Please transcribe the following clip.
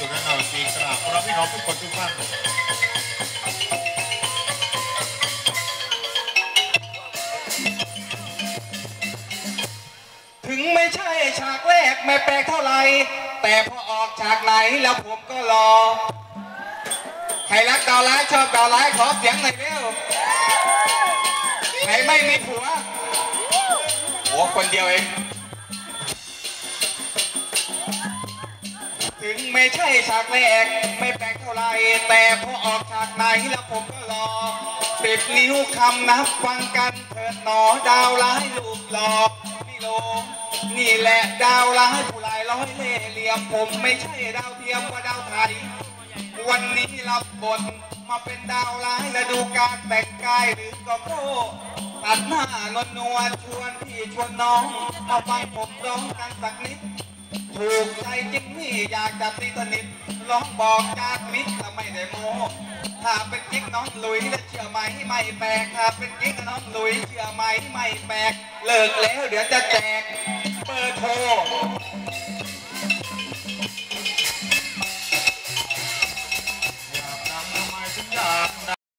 สุนันท์นรศรีกราบเราพี่น้องทุกคนทุกท่านถึงไม่ใช่ฉากแรกไม่แปลกเท่าไหร่แต่พอออกฉากไหนแล้วผมก็รอ ใครรักดาวร้ายชอบดาวร้ายขอเสียงหน่อยเร็วใครไม่มีผัวโอ้คนเดียวเอง ไม่ใช่ฉากแรก ไม่แปลกเท่าไร แต่พอออกฉากไหนแล้วผมก็รอสิบนิ้วคำนับฟังกันเถิดหนอดาวร้ายลูกหลอกนี่โลงนี่แหละดาวร้ายผู้ลายร้อยเล่ห์เหลี่ยมผมไม่ใช่ดาวเทียมว่าดาวไทย วันนี้รับบทมาเป็นดาวร้ายและดูการแต่งกายหรือก็โก้ตัดหน้านวลนวลชวนพี่ชวนน้องมาฟังผมร้องกันสักนิด ถูกใจจริงนี่อยากจะตีสนิทร้องบอกจากมิตรถ้าไม่ได้โมถ้าเป็นกิ๊กน้องลุยจะเชื่อไหมไม่แปลกถ้าเป็นกิ๊กน้องลุยเชื่อไหมไม่แปลกเลิกแล้วเดี๋ยวจะแจกเบอร์โทร